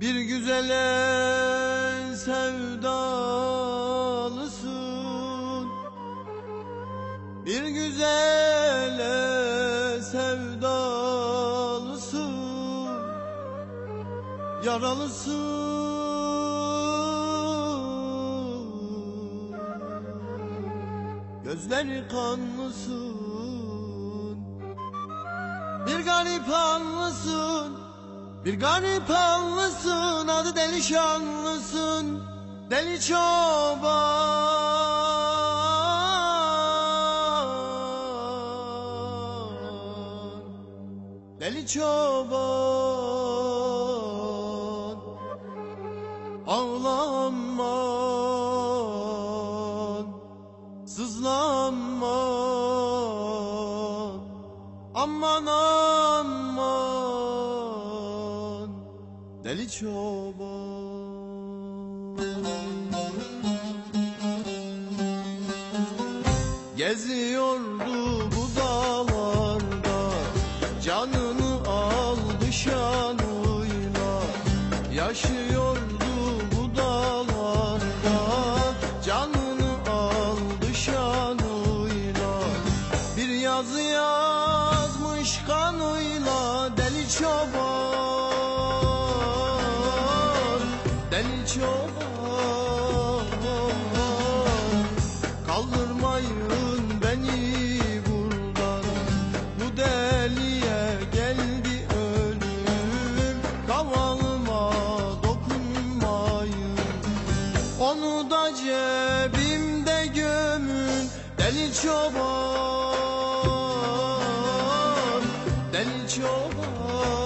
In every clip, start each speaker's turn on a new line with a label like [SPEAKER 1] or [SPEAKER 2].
[SPEAKER 1] Bir güzele sevdalısın. Bir güzele sevdalısın. Yaralısın. Gözleri kanlısın. Bir garip anlısın bir garip anlısın adı deli şanlısın Deli çoban. Deli çoban. Ağlanman Sızlanman. Aman aman Deli çoban Geziyordu bu dağlarda Canını aldı şanıyla. Yaşıyordu bu dağlarda Canını aldı şanıyla. Bir yazı yazmış kanıyla Deli çoban Kaldırmayın beni buradan. Bu deliye geldi ölüm. Kavalıma dokunmayın. Onu da cebimde gömün. Deli çoban Deli çoban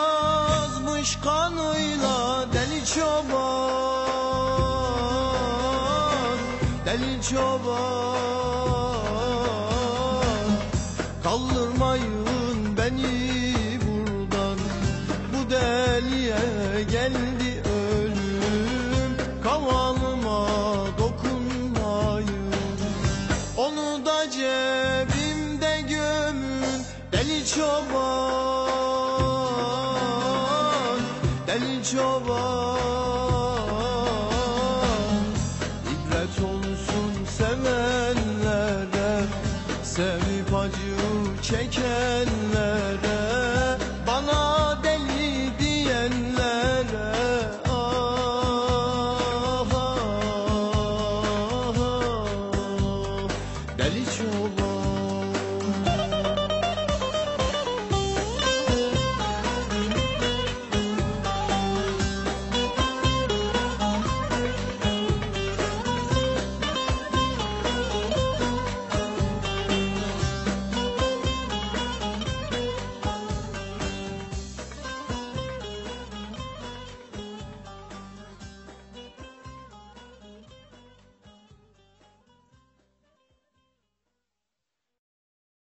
[SPEAKER 1] yazmış kanıyla Deli çoban Deli çoban. Kaldırmayın beni buradan Bu deliye geldi ölüm. Kavalıma dokunmayın Onu da cebimde gömün Deli çoban Deli çoban İbret olsun sevenlere Sevip acı çekenlere